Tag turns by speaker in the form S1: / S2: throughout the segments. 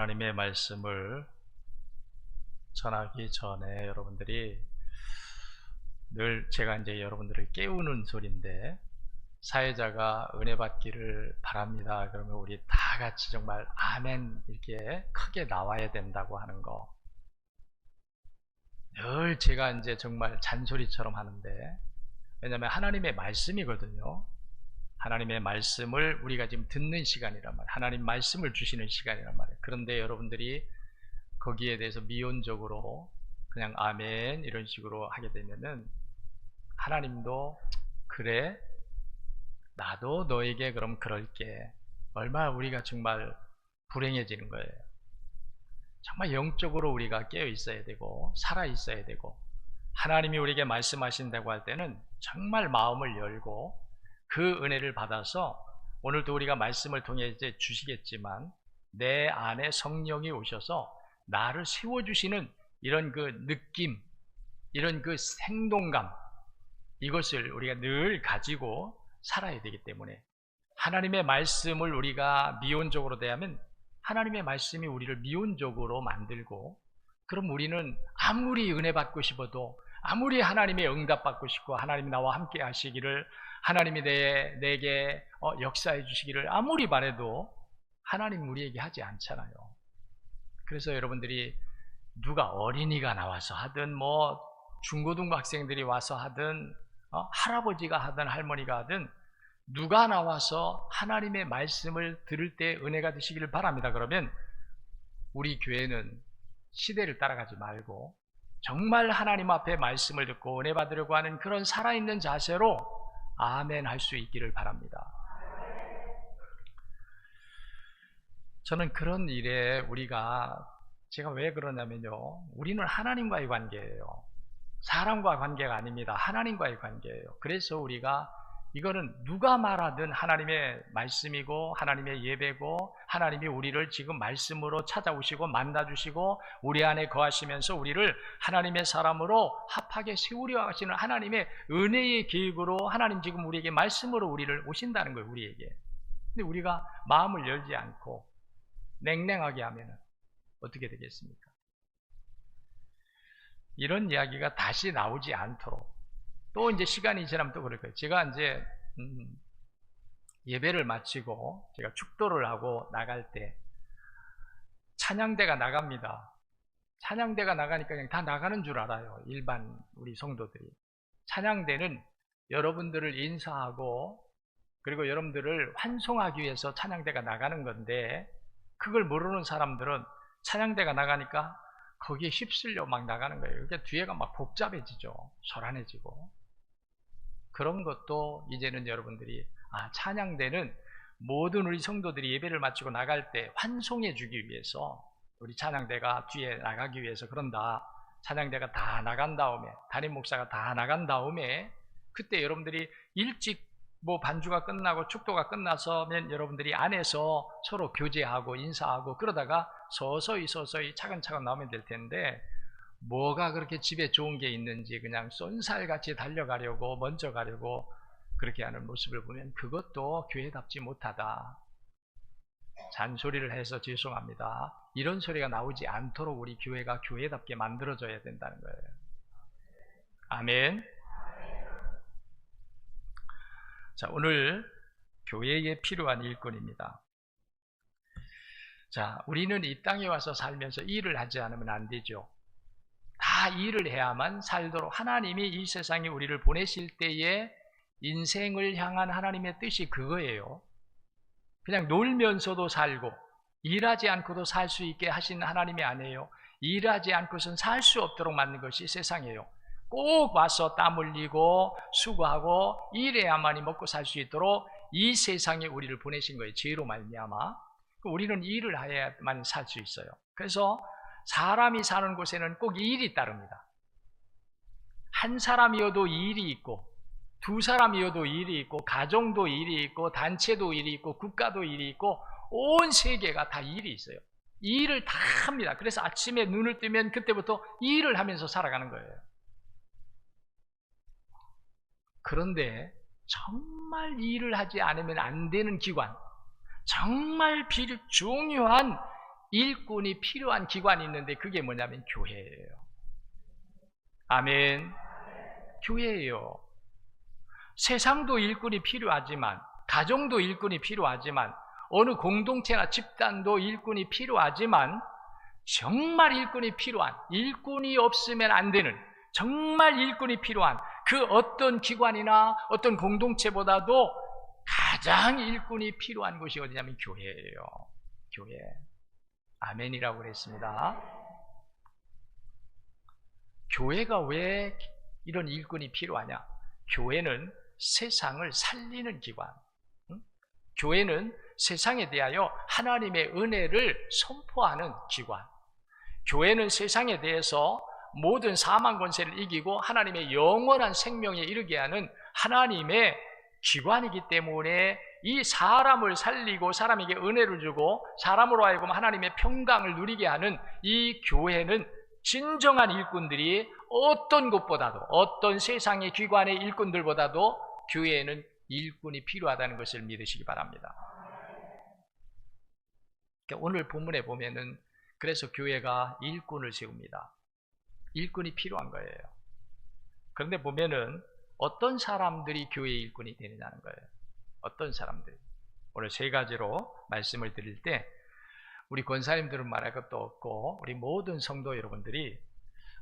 S1: 하나님의 말씀을 전하기 전에 여러분들이 늘 제가 이제 여러분들을 깨우는 소리인데 사회자가 은혜 받기를 바랍니다. 그러면 우리 다 같이 정말 아멘 이렇게 크게 나와야 된다고 하는 거. 늘 제가 이제 정말 잔소리처럼 하는데 왜냐하면 하나님의 말씀이거든요. 하나님의 말씀을 우리가 지금 듣는 시간이란 말이에요. 하나님 말씀을 주시는 시간이란 말이에요. 그런데 여러분들이 거기에 대해서 미온적으로 그냥 아멘 이런 식으로 하게 되면은 하나님도 그래 나도 너에게 그럼 그럴게 얼마나 우리가 정말 불행해지는 거예요. 정말 영적으로 우리가 깨어 있어야 되고 살아 있어야 되고 하나님이 우리에게 말씀하신다고 할 때는 정말 마음을 열고 그 은혜를 받아서 오늘도 우리가 말씀을 통해 이제 주시겠지만 내 안에 성령이 오셔서 나를 세워주시는 이런 그 느낌, 이런 그 생동감, 이것을 우리가 늘 가지고 살아야 되기 때문에 하나님의 말씀을 우리가 미온적으로 대하면 하나님의 말씀이 우리를 미온적으로 만들고 그럼 우리는 아무리 은혜 받고 싶어도 아무리 하나님의 응답 받고 싶고 하나님이 나와 함께 하시기를 하나님이 내, 내게 어, 역사해 주시기를 아무리 바래도 하나님 우리에게 하지 않잖아요. 그래서 여러분들이 누가 어린이가 나와서 하든 뭐 중고등부 학생들이 와서 하든 어, 할아버지가 하든 할머니가 하든 누가 나와서 하나님의 말씀을 들을 때 은혜가 되시기를 바랍니다. 그러면 우리 교회는 시대를 따라가지 말고 정말 하나님 앞에 말씀을 듣고 은혜 받으려고 하는 그런 살아있는 자세로 아멘 할 수 있기를 바랍니다. 저는 그런 일에 우리가 제가 왜 그러냐면요. 우리는 하나님과의 관계예요. 사람과 관계가 아닙니다. 하나님과의 관계예요. 그래서 우리가 이거는 누가 말하든 하나님의 말씀이고 하나님의 예배고 하나님이 우리를 지금 말씀으로 찾아오시고 만나주시고 우리 안에 거하시면서 우리를 하나님의 사람으로 합하게 세우려 하시는 하나님의 은혜의 계획으로 하나님 지금 우리에게 말씀으로 우리를 오신다는 거예요 우리에게 근데 우리가 마음을 열지 않고 냉랭하게 하면 어떻게 되겠습니까? 이런 이야기가 다시 나오지 않도록 또 이제 시간이 지나면 또 그럴 거예요. 제가 이제 음, 예배를 마치고 제가 축도를 하고 나갈 때 찬양대가 나갑니다. 찬양대가 나가니까 그냥 다 나가는 줄 알아요. 일반 우리 성도들이. 찬양대는 여러분들을 인사하고 그리고 여러분들을 환송하기 위해서 찬양대가 나가는 건데 그걸 모르는 사람들은 찬양대가 나가니까 거기에 휩쓸려 막 나가는 거예요. 그러니까 뒤에가 막 복잡해지죠. 소란해지고. 그런 것도 이제는 여러분들이 아, 찬양대는 모든 우리 성도들이 예배를 마치고 나갈 때 환송해 주기 위해서 우리 찬양대가 뒤에 나가기 위해서 그런다. 찬양대가 다 나간 다음에 담임 목사가 다 나간 다음에 그때 여러분들이 일찍 뭐 반주가 끝나고 축도가 끝나서면 여러분들이 안에서 서로 교제하고 인사하고 그러다가 서서히 서서히 차근차근 나오면 될 텐데 뭐가 그렇게 집에 좋은 게 있는지 그냥 쏜살같이 달려가려고 먼저 가려고 그렇게 하는 모습을 보면 그것도 교회답지 못하다. 잔소리를 해서 죄송합니다. 이런 소리가 나오지 않도록 우리 교회가 교회답게 만들어져야 된다는 거예요. 아멘. 자, 오늘 교회에 필요한 일꾼입니다. 자, 우리는 이 땅에 와서 살면서 일을 하지 않으면 안 되죠. 다 일을 해야만 살도록 하나님이 이 세상에 우리를 보내실 때에 인생을 향한 하나님의 뜻이 그거예요. 그냥 놀면서도 살고 일하지 않고도 살 수 있게 하신 하나님이 아니에요. 일하지 않고선 살 수 없도록 만든 것이 세상이에요. 꼭 와서 땀 흘리고 수고하고 일해야만이 먹고 살 수 있도록 이 세상에 우리를 보내신 거예요. 죄로 말미암아. 우리는 일을 해야만 살 수 있어요. 그래서 사람이 사는 곳에는 꼭 일이 따릅니다. 한 사람이어도 일이 있고 두 사람이어도 일이 있고 가정도 일이 있고 단체도 일이 있고 국가도 일이 있고 온 세계가 다 일이 있어요. 일을 다 합니다. 그래서 아침에 눈을 뜨면 그때부터 일을 하면서 살아가는 거예요. 그런데 정말 일을 하지 않으면 안 되는 기관, 정말 비리 중요한 일꾼이 필요한 기관이 있는데 그게 뭐냐면 교회예요. 아멘. 교회예요. 세상도 일꾼이 필요하지만, 가정도 일꾼이 필요하지만, 어느 공동체나 집단도 일꾼이 필요하지만, 정말 일꾼이 필요한, 일꾼이 없으면 안 되는, 정말 일꾼이 필요한 그 어떤 기관이나 어떤 공동체보다도 가장 일꾼이 필요한 곳이 어디냐면 교회예요. 교회. 아멘이라고 그랬습니다. 교회가 왜 이런 일꾼이 필요하냐? 교회는 세상을 살리는 기관. 응? 교회는 세상에 대하여 하나님의 은혜를 선포하는 기관. 교회는 세상에 대해서 모든 사망 권세를 이기고 하나님의 영원한 생명에 이르게 하는 하나님의 기관이기 때문에 이 사람을 살리고 사람에게 은혜를 주고 사람으로 하여금 하나님의 평강을 누리게 하는 이 교회는 진정한 일꾼들이 어떤 곳보다도 어떤 세상의 기관의 일꾼들보다도 교회에는 일꾼이 필요하다는 것을 믿으시기 바랍니다. 그러니까 오늘 본문에 보면은 그래서 교회가 일꾼을 세웁니다. 일꾼이 필요한 거예요. 그런데 보면은 어떤 사람들이 교회의 일꾼이 되느냐는 거예요. 어떤 사람들. 오늘 세 가지로 말씀을 드릴 때 우리 권사님들은 말할 것도 없고 우리 모든 성도 여러분들이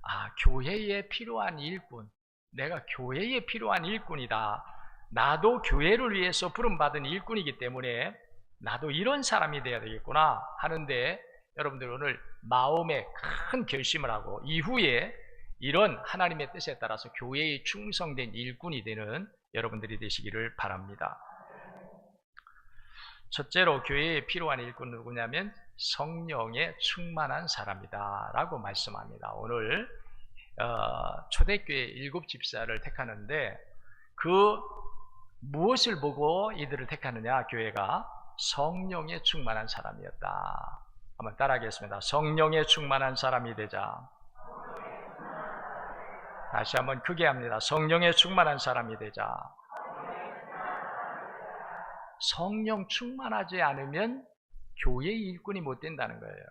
S1: 아 교회에 필요한 일꾼 내가 교회에 필요한 일꾼이다 나도 교회를 위해서 부름받은 일꾼이기 때문에 나도 이런 사람이 되어야 되겠구나 하는데 여러분들 오늘 마음에 큰 결심을 하고 이후에 이런 하나님의 뜻에 따라서 교회에 충성된 일꾼이 되는 여러분들이 되시기를 바랍니다. 첫째로 교회에 필요한 일꾼 누구냐면 성령에 충만한 사람이다 라고 말씀합니다. 오늘 어, 초대교회 일곱 집사를 택하는데 그 무엇을 보고 이들을 택하느냐 교회가 성령에 충만한 사람이었다. 한번 따라하겠습니다. 성령에 충만한 사람이 되자. 다시 한번 크게 합니다. 성령에 충만한 사람이 되자. 성령 충만하지 않으면 교회의 일꾼이 못 된다는 거예요.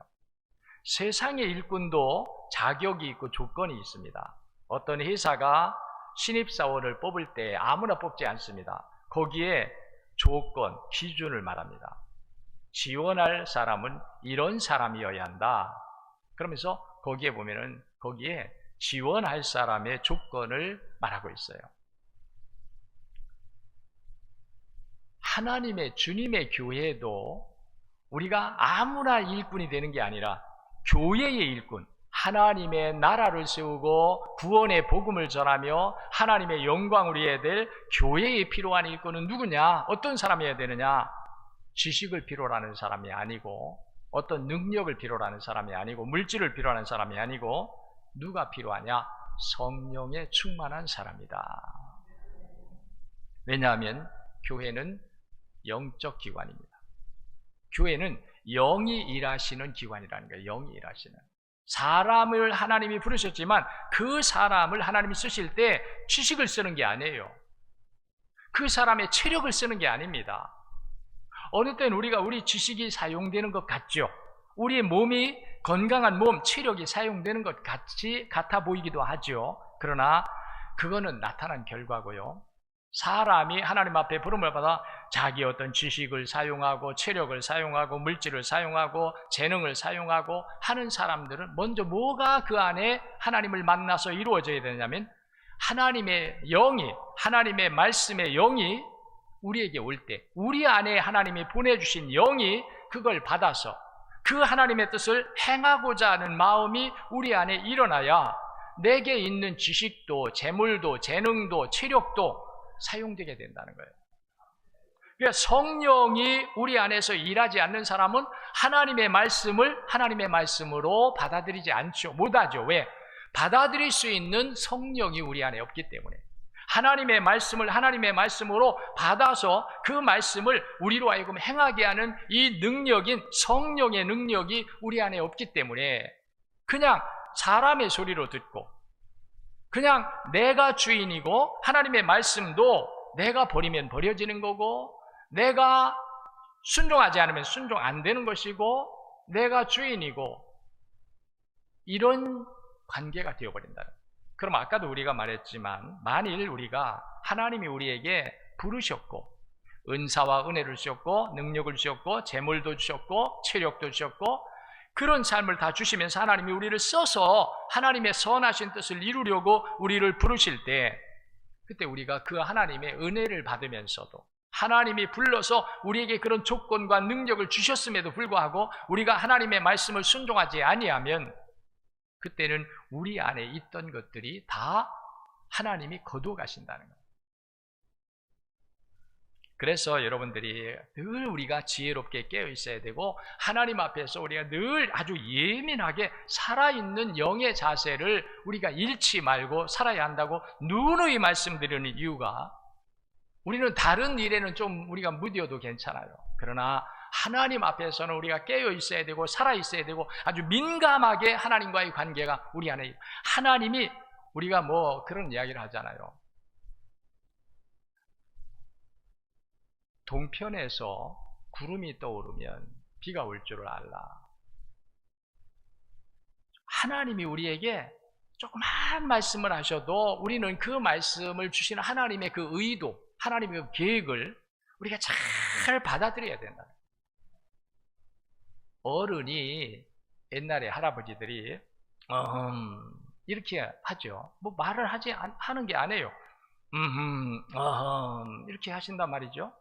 S1: 세상의 일꾼도 자격이 있고 조건이 있습니다. 어떤 회사가 신입사원을 뽑을 때 아무나 뽑지 않습니다. 거기에 조건, 기준을 말합니다. 지원할 사람은 이런 사람이어야 한다. 그러면서 거기에 보면은 거기에 지원할 사람의 조건을 말하고 있어요. 하나님의 주님의 교회도 우리가 아무나 일꾼이 되는 게 아니라 교회의 일꾼, 하나님의 나라를 세우고 구원의 복음을 전하며 하나님의 영광을 위해 될 교회에 필요한 일꾼은 누구냐? 어떤 사람이어야 되느냐? 지식을 필요로 하는 사람이 아니고 어떤 능력을 필요로 하는 사람이 아니고 물질을 필요로 하는 사람이 아니고 누가 필요하냐? 성령에 충만한 사람이다. 왜냐하면 교회는 영적 기관입니다. 교회는 영이 일하시는 기관이라는 거예요. 영이 일하시는. 사람을 하나님이 부르셨지만 그 사람을 하나님이 쓰실 때 지식을 쓰는 게 아니에요. 그 사람의 체력을 쓰는 게 아닙니다. 어느 때는 우리가 우리 지식이 사용되는 것 같죠. 우리의 몸이 건강한 몸, 체력이 사용되는 것 같이 같아 보이기도 하죠. 그러나 그거는 나타난 결과고요. 사람이 하나님 앞에 부름을 받아 자기 어떤 지식을 사용하고 체력을 사용하고 물질을 사용하고 재능을 사용하고 하는 사람들은 먼저 뭐가 그 안에 하나님을 만나서 이루어져야 되냐면 하나님의 영이 하나님의 말씀의 영이 우리에게 올 때 우리 안에 하나님이 보내주신 영이 그걸 받아서 그 하나님의 뜻을 행하고자 하는 마음이 우리 안에 일어나야 내게 있는 지식도 재물도 재능도 체력도 사용되게 된다는 거예요. 그러니까 성령이 우리 안에서 일하지 않는 사람은 하나님의 말씀을 하나님의 말씀으로 받아들이지 않죠. 못하죠. 왜? 받아들일 수 있는 성령이 우리 안에 없기 때문에. 하나님의 말씀을 하나님의 말씀으로 받아서 그 말씀을 우리로 하여금 행하게 하는 이 능력인 성령의 능력이 우리 안에 없기 때문에 그냥 사람의 소리로 듣고 그냥 내가 주인이고 하나님의 말씀도 내가 버리면 버려지는 거고 내가 순종하지 않으면 순종 안 되는 것이고 내가 주인이고 이런 관계가 되어버린다. 그럼 아까도 우리가 말했지만 만일 우리가 하나님이 우리에게 부르셨고 은사와 은혜를 주셨고 능력을 주셨고 재물도 주셨고 체력도 주셨고 그런 삶을 다 주시면서 하나님이 우리를 써서 하나님의 선하신 뜻을 이루려고 우리를 부르실 때 그때 우리가 그 하나님의 은혜를 받으면서도 하나님이 불러서 우리에게 그런 조건과 능력을 주셨음에도 불구하고 우리가 하나님의 말씀을 순종하지 아니하면 그때는 우리 안에 있던 것들이 다 하나님이 거두어 가신다는 거예요. 그래서 여러분들이 늘 우리가 지혜롭게 깨어 있어야 되고 하나님 앞에서 우리가 늘 아주 예민하게 살아있는 영의 자세를 우리가 잃지 말고 살아야 한다고 누누이 말씀드리는 이유가 우리는 다른 일에는 좀 우리가 무디어도 괜찮아요. 그러나 하나님 앞에서는 우리가 깨어 있어야 되고 살아 있어야 되고 아주 민감하게 하나님과의 관계가 우리 안에 하나님이 우리가 뭐 그런 이야기를 하잖아요. 동편에서 구름이 떠오르면 비가 올 줄을 알라. 하나님이 우리에게 조그만 말씀을 하셔도 우리는 그 말씀을 주시는 하나님의 그 의도, 하나님의 그 계획을 우리가 잘 받아들여야 된다. 어른이 옛날에 할아버지들이 음, 이렇게 하죠. 뭐 말을 하지 않, 하는 게 아니에요. 음, 음, 이렇게 하신단 말이죠.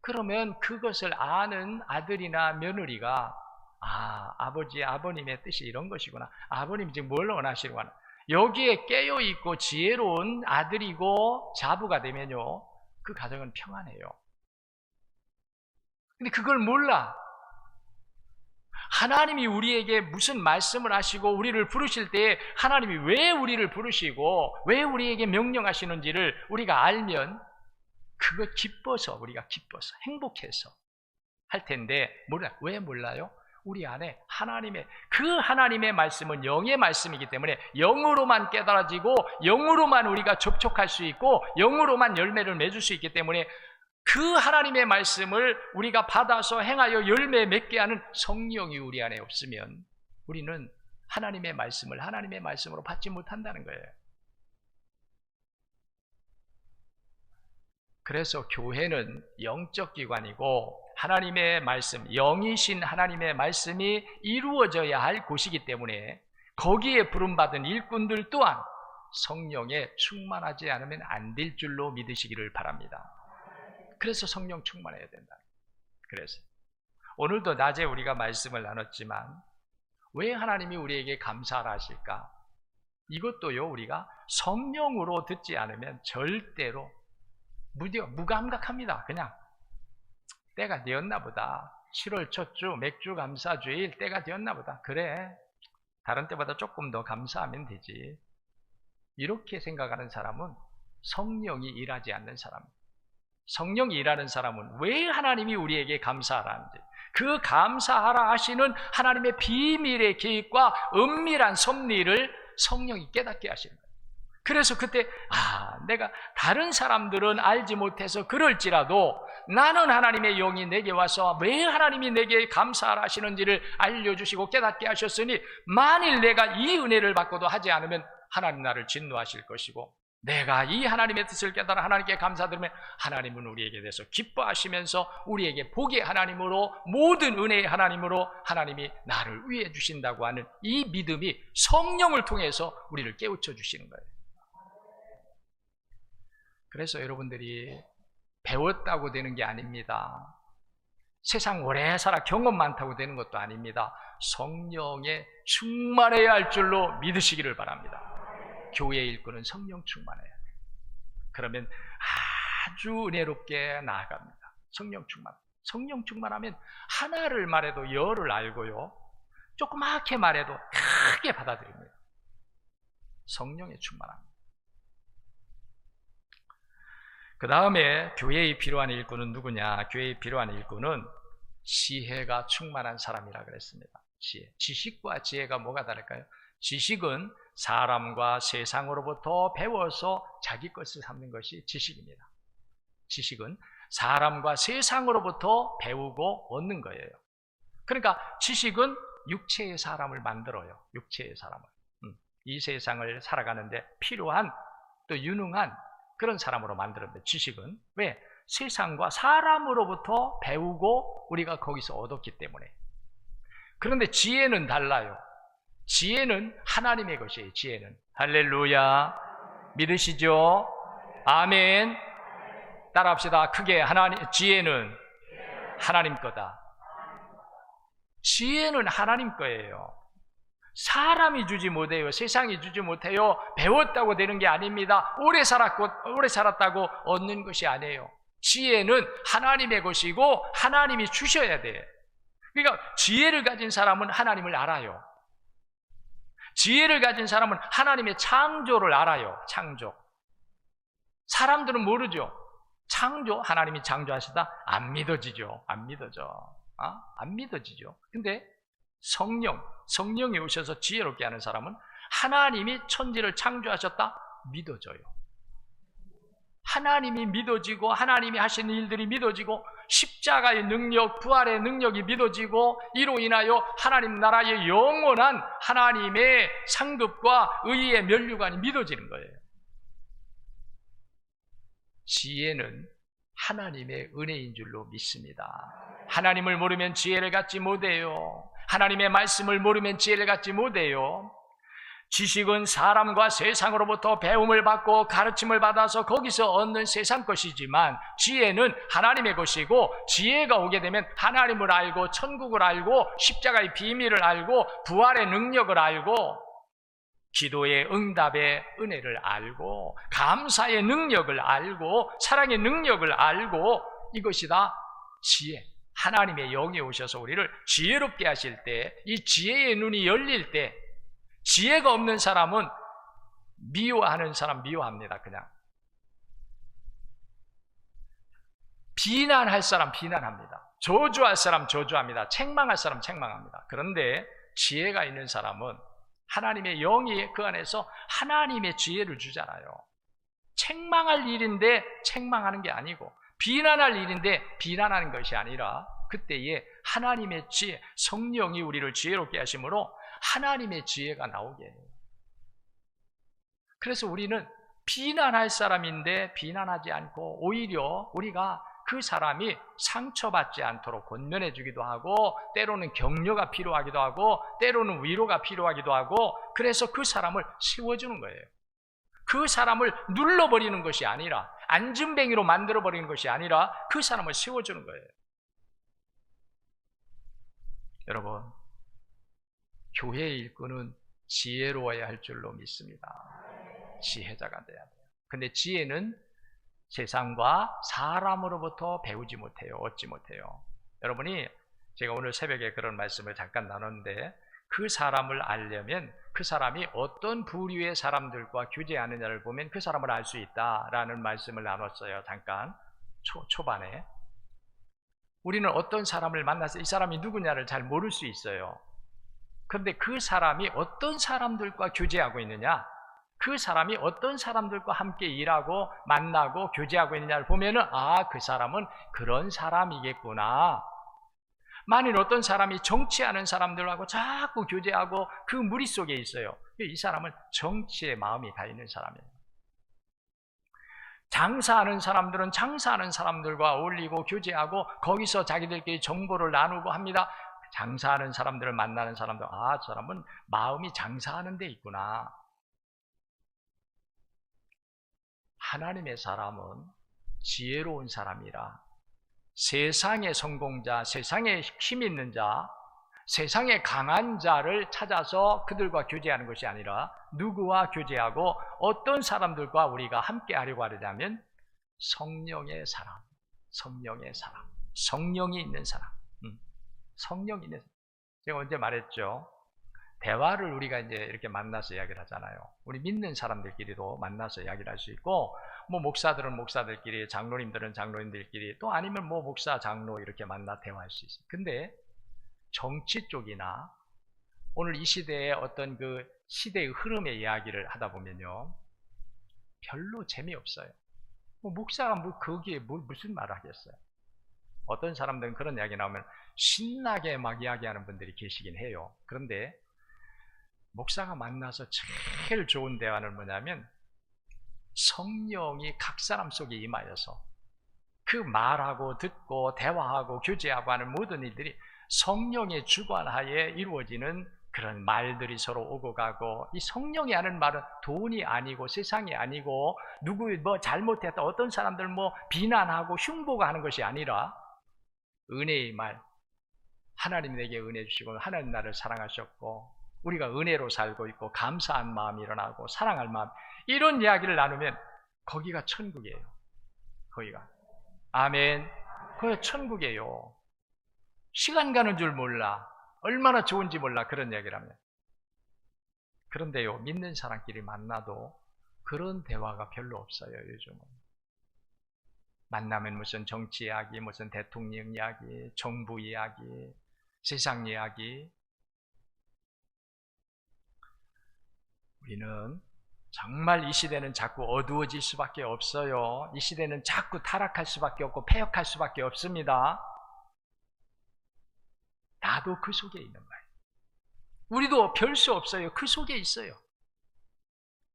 S1: 그러면 그것을 아는 아들이나 며느리가 아, 아버지, 아버님의 뜻이 이런 것이구나. 아버님이 지금 뭘 원하시구나. 여기에 깨어 있고 지혜로운 아들이고 자부가 되면요. 그 가정은 평안해요. 근데 그걸 몰라. 하나님이 우리에게 무슨 말씀을 하시고 우리를 부르실 때 하나님이 왜 우리를 부르시고 왜 우리에게 명령하시는지를 우리가 알면 그거 기뻐서 우리가 기뻐서 행복해서 할 텐데 몰라 왜 몰라요? 우리 안에 하나님의 그 하나님의 말씀은 영의 말씀이기 때문에 영으로만 깨달아지고 영으로만 우리가 접촉할 수 있고 영으로만 열매를 맺을 수 있기 때문에 그 하나님의 말씀을 우리가 받아서 행하여 열매 맺게 하는 성령이 우리 안에 없으면 우리는 하나님의 말씀을 하나님의 말씀으로 받지 못한다는 거예요. 그래서 교회는 영적 기관이고 하나님의 말씀, 영이신 하나님의 말씀이 이루어져야 할 곳이기 때문에 거기에 부름받은 일꾼들 또한 성령에 충만하지 않으면 안 될 줄로 믿으시기를 바랍니다. 그래서 성령 충만해야 된다. 그래서 오늘도 낮에 우리가 말씀을 나눴지만 왜 하나님이 우리에게 감사를 하실까? 이것도요 우리가 성령으로 듣지 않으면 절대로 무디어 무감각합니다. 그냥 때가 되었나 보다. 7월 첫 주 맥주 감사주일 때가 되었나 보다. 그래. 다른 때보다 조금 더 감사하면 되지. 이렇게 생각하는 사람은 성령이 일하지 않는 사람. 성령이 일하는 사람은 왜 하나님이 우리에게 감사하라는지, 그 감사하라 하시는 하나님의 비밀의 계획과 은밀한 섭리를 성령이 깨닫게 하시는 거예요. 그래서 그때 아 내가 다른 사람들은 알지 못해서 그럴지라도 나는 하나님의 영이 내게 와서 왜 하나님이 내게 감사를 하시는지를 알려주시고 깨닫게 하셨으니 만일 내가 이 은혜를 받고도 하지 않으면 하나님 나를 진노하실 것이고 내가 이 하나님의 뜻을 깨달아 하나님께 감사드리면 하나님은 우리에게 대해서 기뻐하시면서 우리에게 복의 하나님으로 모든 은혜의 하나님으로 하나님이 나를 위해 주신다고 하는 이 믿음이 성령을 통해서 우리를 깨우쳐 주시는 거예요. 그래서 여러분들이 배웠다고 되는 게 아닙니다. 세상 오래 살아 경험 많다고 되는 것도 아닙니다. 성령에 충만해야 할 줄로 믿으시기를 바랍니다. 교회 일꾼은 성령 충만해야 돼요. 그러면 아주 은혜롭게 나아갑니다. 성령 충만. 성령 충만하면 하나를 말해도 열을 알고요. 조그맣게 말해도 크게 받아들입니다. 성령에 충만합니다. 그 다음에 교회에 필요한 일꾼은 누구냐? 교회에 필요한 일꾼은 지혜가 충만한 사람이라 그랬습니다. 지혜. 지식과 지혜가 뭐가 다를까요? 지식은 사람과 세상으로부터 배워서 자기 것을 삼는 것이 지식입니다. 지식은 사람과 세상으로부터 배우고 얻는 거예요. 그러니까 지식은 육체의 사람을 만들어요. 육체의 사람을. 음, 이 세상을 살아가는데 필요한 또 유능한 그런 사람으로 만들었는데 지식은 왜? 세상과 사람으로부터 배우고 우리가 거기서 얻었기 때문에. 그런데 지혜는 달라요. 지혜는 하나님의 것이에요. 지혜는. 할렐루야. 믿으시죠? 아멘. 따라합시다. 크게 하나님 지혜는 하나님 거다. 지혜는 하나님 거예요. 사람이 주지 못해요. 세상이 주지 못해요. 배웠다고 되는 게 아닙니다. 오래 살았고 오래 살았다고 얻는 것이 아니에요. 지혜는 하나님의 것이고 하나님이 주셔야 돼. 그러니까 지혜를 가진 사람은 하나님을 알아요. 지혜를 가진 사람은 하나님의 창조를 알아요. 창조. 사람들은 모르죠. 창조, 하나님이 창조하시다? 안 믿어지죠. 안 믿어져. 아? 안 믿어지죠. 근데 성령, 성령이 오셔서 지혜롭게 하는 사람은 하나님이 천지를 창조하셨다? 믿어져요. 하나님이 믿어지고 하나님이 하신 일들이 믿어지고 십자가의 능력, 부활의 능력이 믿어지고 이로 인하여 하나님 나라의 영원한 하나님의 상급과 의의 면류관이 믿어지는 거예요. 지혜는 하나님의 은혜인 줄로 믿습니다. 하나님을 모르면 지혜를 갖지 못해요. 하나님의 말씀을 모르면 지혜를 갖지 못해요. 지식은 사람과 세상으로부터 배움을 받고 가르침을 받아서 거기서 얻는 세상 것이지만 지혜는 하나님의 것이고 지혜가 오게 되면 하나님을 알고 천국을 알고 십자가의 비밀을 알고 부활의 능력을 알고 기도의 응답의 은혜를 알고 감사의 능력을 알고 사랑의 능력을 알고 이것이 다 지혜. 하나님의 영이 오셔서 우리를 지혜롭게 하실 때 이 지혜의 눈이 열릴 때 지혜가 없는 사람은 미워하는 사람 미워합니다. 그냥 비난할 사람 비난합니다. 저주할 사람 저주합니다. 책망할 사람 책망합니다. 그런데 지혜가 있는 사람은 하나님의 영이 그 안에서 하나님의 지혜를 주잖아요. 책망할 일인데 책망하는 게 아니고 비난할 일인데 비난하는 것이 아니라 그때에 하나님의 지혜, 성령이 우리를 지혜롭게 하심으로 하나님의 지혜가 나오게 해요. 그래서 우리는 비난할 사람인데 비난하지 않고 오히려 우리가 그 사람이 상처받지 않도록 권면해 주기도 하고 때로는 격려가 필요하기도 하고 때로는 위로가 필요하기도 하고 그래서 그 사람을 세워주는 거예요. 그 사람을 눌러버리는 것이 아니라 안전뱅이로 만들어버리는 것이 아니라 그 사람을 세워주는 거예요. 여러분 교회의 일꾼은 지혜로워야 할 줄로 믿습니다. 지혜자가 돼야 돼요. 근데 지혜는 세상과 사람으로부터 배우지 못해요. 얻지 못해요. 여러분이 제가 오늘 새벽에 그런 말씀을 잠깐 나눴는데 그 사람을 알려면 그 사람이 어떤 부류의 사람들과 교제하느냐를 보면 그 사람을 알 수 있다라는 말씀을 나눴어요. 잠깐 초, 초반에 우리는 어떤 사람을 만나서 이 사람이 누구냐를 잘 모를 수 있어요. 그런데 그 사람이 어떤 사람들과 교제하고 있느냐 그 사람이 어떤 사람들과 함께 일하고 만나고 교제하고 있느냐를 보면은 아, 그 사람은 그런 사람이겠구나. 만일 어떤 사람이 정치하는 사람들하고 자꾸 교제하고 그 무리 속에 있어요. 이 사람은 정치에 마음이 가 있는 사람이에요. 장사하는 사람들은 장사하는 사람들과 어울리고 교제하고 거기서 자기들끼리 정보를 나누고 합니다. 장사하는 사람들을 만나는 사람들, 아, 저 사람은 마음이 장사하는 데 있구나. 하나님의 사람은 지혜로운 사람이라 세상의 성공자, 세상에 힘 있는 자, 세상에 강한 자를 찾아서 그들과 교제하는 것이 아니라 누구와 교제하고 어떤 사람들과 우리가 함께 하려고 하려면 성령의 사람, 성령의 사람, 성령이 있는 사람, 음, 성령이 있는 사람. 제가 언제 말했죠? 대화를 우리가 이제 이렇게 만나서 이야기를 하잖아요. 우리 믿는 사람들끼리도 만나서 이야기를 할 수 있고, 뭐 목사들은 목사들끼리, 장로님들은 장로님들끼리, 또 아니면 뭐 목사, 장로 이렇게 만나 대화할 수 있어요. 근데 정치 쪽이나 오늘 이 시대의 어떤 그 시대의 흐름의 이야기를 하다 보면요. 별로 재미없어요. 뭐 목사가 뭐 거기에 뭐 무슨 말을 하겠어요. 어떤 사람들은 그런 이야기 나오면 신나게 막 이야기하는 분들이 계시긴 해요. 그런데 목사가 만나서 제일 좋은 대화는 뭐냐면 성령이 각 사람 속에 임하여서 그 말하고 듣고 대화하고 교제하고 하는 모든 일들이 성령의 주관하에 이루어지는 그런 말들이 서로 오고 가고 이 성령이 하는 말은 돈이 아니고 세상이 아니고 누구 뭐 잘못했다 어떤 사람들 뭐 비난하고 흉보가 하는 것이 아니라 은혜의 말 하나님 내게 은혜 주시고 하나님 나를 사랑하셨고 우리가 은혜로 살고 있고 감사한 마음이 일어나고 사랑할 마음 이런 이야기를 나누면 거기가 천국이에요. 거기가 아멘. 거기가 천국이에요. 시간 가는 줄 몰라. 얼마나 좋은지 몰라. 그런 이야기를 하면. 그런데요, 믿는 사람끼리 만나도 그런 대화가 별로 없어요, 요즘은. 만나면 무슨 정치 이야기, 무슨 대통령 이야기, 정부 이야기, 세상 이야기. 우리는 정말 이 시대는 자꾸 어두워질 수밖에 없어요. 이 시대는 자꾸 타락할 수밖에 없고 폐역할 수밖에 없습니다. 나도 그 속에 있는 거예요. 우리도 별 수 없어요. 그 속에 있어요.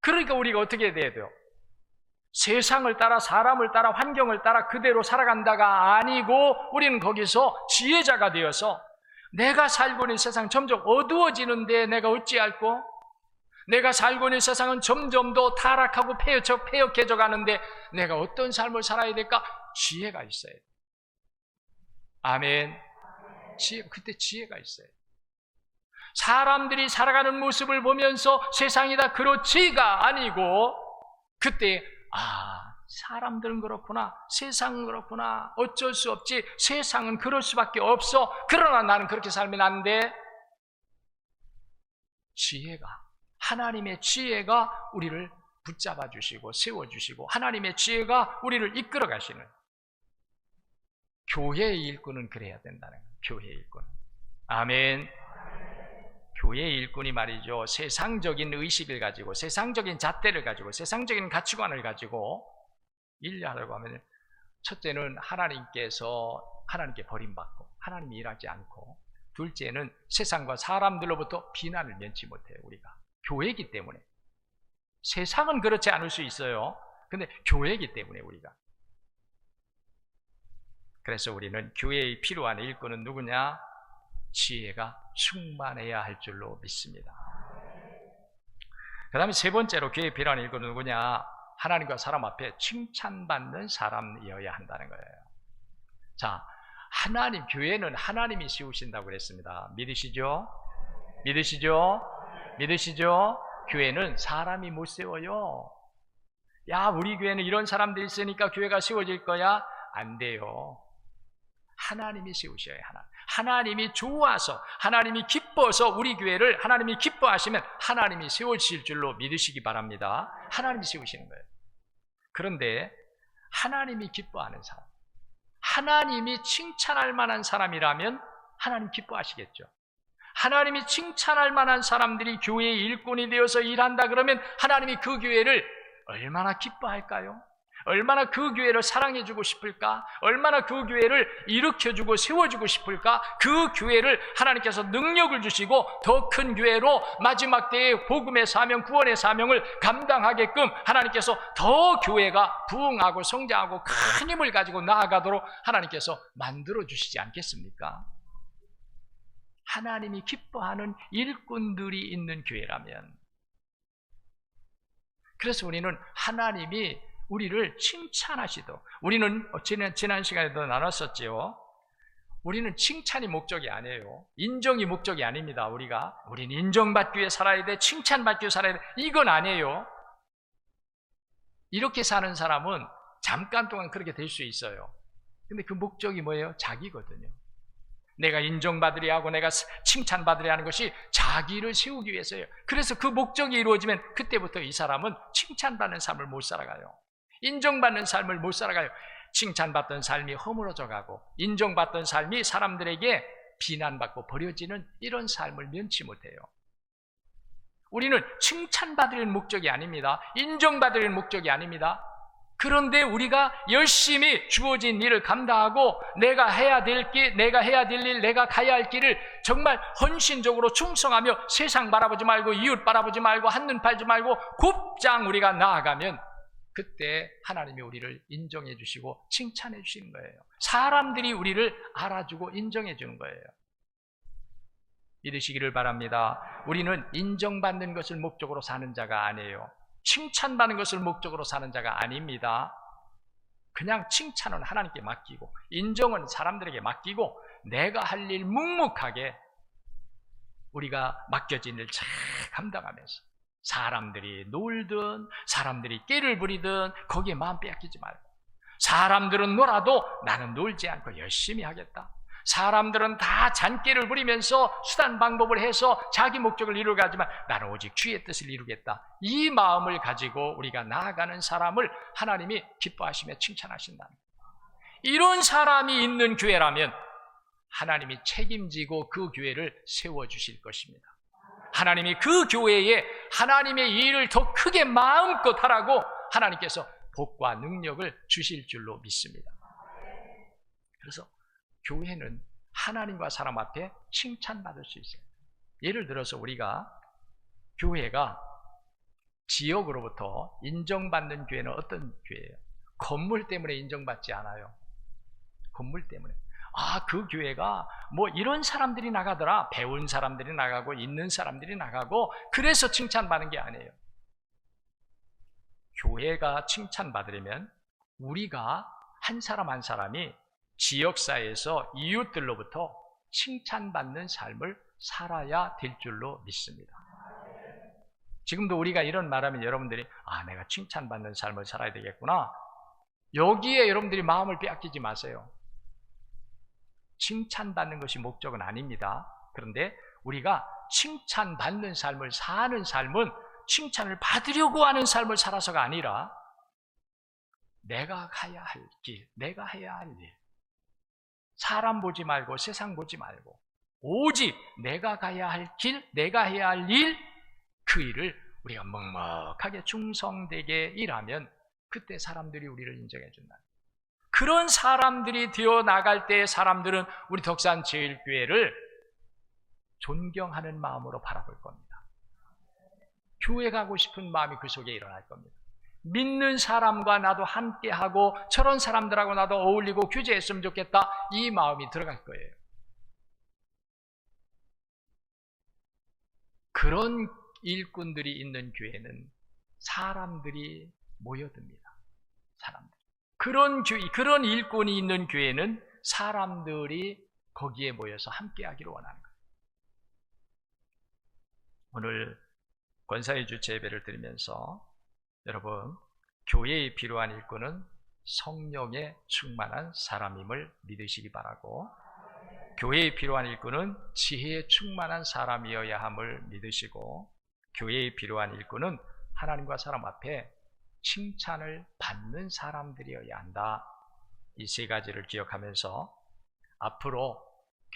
S1: 그러니까 우리가 어떻게 돼야 돼요? 세상을 따라 사람을 따라 환경을 따라 그대로 살아간다가 아니고 우리는 거기서 지혜자가 되어서 내가 살고 있는 세상 점점 어두워지는데 내가 어찌할꼬? 내가 살고 있는 세상은 점점 더 타락하고 폐역적, 폐역해져 가는데 내가 어떤 삶을 살아야 될까? 지혜가 있어야 돼. 아멘. 지혜, 그때 지혜가 있어요. 사람들이 살아가는 모습을 보면서 세상이 다 그렇지가 아니고 그때 아 사람들은 그렇구나 세상은 그렇구나 어쩔 수 없지 세상은 그럴 수밖에 없어 그러나 나는 그렇게 살면 안돼 지혜가 하나님의 지혜가 우리를 붙잡아 주시고 세워 주시고 하나님의 지혜가 우리를 이끌어 가시는 교회의 일꾼은 그래야 된다는 거예요. 교회의 일꾼. 아멘. 교회의 일꾼이 말이죠. 세상적인 의식을 가지고, 세상적인 잣대를 가지고, 세상적인 가치관을 가지고 일하려고 하면, 첫째는 하나님께서 하나님께 버림받고, 하나님이 일하지 않고, 둘째는 세상과 사람들로부터 비난을 면치 못해요, 우리가. 교회이기 때문에. 세상은 그렇지 않을 수 있어요. 근데 교회이기 때문에 우리가. 그래서 우리는 교회에 필요한 일꾼은 누구냐? 지혜가 충만해야 할 줄로 믿습니다. 그 다음에 세 번째로 교회에 필요한 일꾼은 누구냐? 하나님과 사람 앞에 칭찬받는 사람이어야 한다는 거예요. 자, 하나님, 교회는 하나님이 세우신다고 그랬습니다. 믿으시죠? 믿으시죠? 믿으시죠? 교회는 사람이 못 세워요. 야, 우리 교회는 이런 사람들이 있으니까 교회가 세워질 거야? 안 돼요. 하나님이 세우셔야 하나. 하나님이 좋아서, 하나님이 기뻐서 우리 교회를 하나님이 기뻐하시면 하나님이 세우실 줄로 믿으시기 바랍니다. 하나님이 세우시는 거예요. 그런데 하나님이 기뻐하는 사람, 하나님이 칭찬할 만한 사람이라면 하나님 기뻐하시겠죠. 하나님이 칭찬할 만한 사람들이 교회의 일꾼이 되어서 일한다 그러면 하나님이 그 교회를 얼마나 기뻐할까요? 얼마나 그 교회를 사랑해주고 싶을까? 얼마나 그 교회를 일으켜주고 세워주고 싶을까? 그 교회를 하나님께서 능력을 주시고 더 큰 교회로 마지막 때의 복음의 사명, 구원의 사명을 감당하게끔 하나님께서 더 교회가 부흥하고 성장하고 큰 힘을 가지고 나아가도록 하나님께서 만들어 주시지 않겠습니까? 하나님이 기뻐하는 일꾼들이 있는 교회라면 그래서 우리는 하나님이 우리를 칭찬하시도록 우리는 지난, 지난 시간에도 나눴었지요. 우리는 칭찬이 목적이 아니에요. 인정이 목적이 아닙니다. 우리가 우리는 인정받기 위해 살아야 돼, 칭찬받기 위해 살아야 돼. 이건 아니에요. 이렇게 사는 사람은 잠깐 동안 그렇게 될 수 있어요. 근데 그 목적이 뭐예요? 자기거든요. 내가 인정받으려 하고 내가 칭찬받으려 하는 것이 자기를 세우기 위해서예요. 그래서 그 목적이 이루어지면 그때부터 이 사람은 칭찬받는 삶을 못 살아가요. 인정받는 삶을 못 살아가요. 칭찬받던 삶이 허물어져 가고 인정받던 삶이 사람들에게 비난받고 버려지는 이런 삶을 면치 못해요. 우리는 칭찬받을 목적이 아닙니다. 인정받을 목적이 아닙니다. 그런데 우리가 열심히 주어진 일을 감당하고 내가 해야 될 길, 내가 해야 될 일, 내가 가야 할 길을 정말 헌신적으로 충성하며 세상 바라보지 말고 이웃 바라보지 말고 한눈 팔지 말고 곱장 우리가 나아가면 그때 하나님이 우리를 인정해 주시고 칭찬해 주시는 거예요. 사람들이 우리를 알아주고 인정해 주는 거예요. 믿으시기를 바랍니다. 우리는 인정받는 것을 목적으로 사는 자가 아니에요. 칭찬받는 것을 목적으로 사는 자가 아닙니다. 그냥 칭찬은 하나님께 맡기고 인정은 사람들에게 맡기고 내가 할 일 묵묵하게 우리가 맡겨진 일 잘 감당하면서 사람들이 놀든 사람들이 깨를 부리든 거기에 마음 빼앗기지 말고 사람들은 놀아도 나는 놀지 않고 열심히 하겠다. 사람들은 다 잔깨를 부리면서 수단 방법을 해서 자기 목적을 이루가지만 나는 오직 주의 뜻을 이루겠다. 이 마음을 가지고 우리가 나아가는 사람을 하나님이 기뻐하시며 칭찬하신다. 이런 사람이 있는 교회라면 하나님이 책임지고 그 교회를 세워 주실 것입니다. 하나님이 그 교회에 하나님의 일을 더 크게 마음껏 하라고 하나님께서 복과 능력을 주실 줄로 믿습니다. 그래서 교회는 하나님과 사람 앞에 칭찬받을 수 있어요. 예를 들어서 우리가 교회가 지역으로부터 인정받는 교회는 어떤 교회예요? 건물 때문에 인정받지 않아요. 건물 때문에. 아, 그 교회가 뭐 이런 사람들이 나가더라. 배운 사람들이 나가고 있는 사람들이 나가고 그래서 칭찬받는 게 아니에요. 교회가 칭찬받으려면 우리가 한 사람 한 사람이 지역사회에서 이웃들로부터 칭찬받는 삶을 살아야 될 줄로 믿습니다. 지금도 우리가 이런 말하면 여러분들이 아 내가 칭찬받는 삶을 살아야 되겠구나. 여기에 여러분들이 마음을 빼앗기지 마세요. 칭찬받는 것이 목적은 아닙니다. 그런데 우리가 칭찬받는 삶을 사는 삶은 칭찬을 받으려고 하는 삶을 살아서가 아니라 내가 가야 할 길, 내가 해야 할 일, 사람 보지 말고 세상 보지 말고 오직 내가 가야 할 길, 내가 해야 할 일, 그 일을 우리가 먹먹하게 충성되게 일하면 그때 사람들이 우리를 인정해 준다. 그런 사람들이 되어 나갈 때 사람들은 우리 덕산 제일교회를 존경하는 마음으로 바라볼 겁니다. 교회 가고 싶은 마음이 그 속에 일어날 겁니다. 믿는 사람과 나도 함께하고 저런 사람들하고 나도 어울리고 교제했으면 좋겠다. 이 마음이 들어갈 거예요. 그런 일꾼들이 있는 교회는 사람들이 모여듭니다. 사람들. 그런 교회, 그런 일꾼이 있는 교회는 사람들이 거기에 모여서 함께하기를 원하는 거예요. 오늘 권사의 주체 예배를 드리면서 여러분, 교회에 필요한 일꾼은 성령에 충만한 사람임을 믿으시기 바라고, 교회에 필요한 일꾼은 지혜에 충만한 사람이어야 함을 믿으시고, 교회에 필요한 일꾼은 하나님과 사람 앞에 칭찬을 받는 사람들이어야 한다. 이 세 가지를 기억하면서 앞으로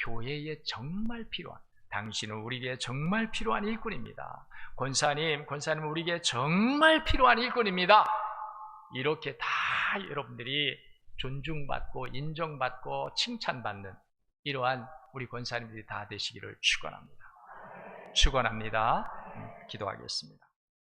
S1: 교회에 정말 필요한 당신은 우리에게 정말 필요한 일꾼입니다. 권사님, 권사님은 우리에게 정말 필요한 일꾼입니다. 이렇게 다 여러분들이 존중받고 인정받고 칭찬받는 이러한 우리 권사님들이 다 되시기를 축원합니다. 축원합니다. 음, 기도하겠습니다.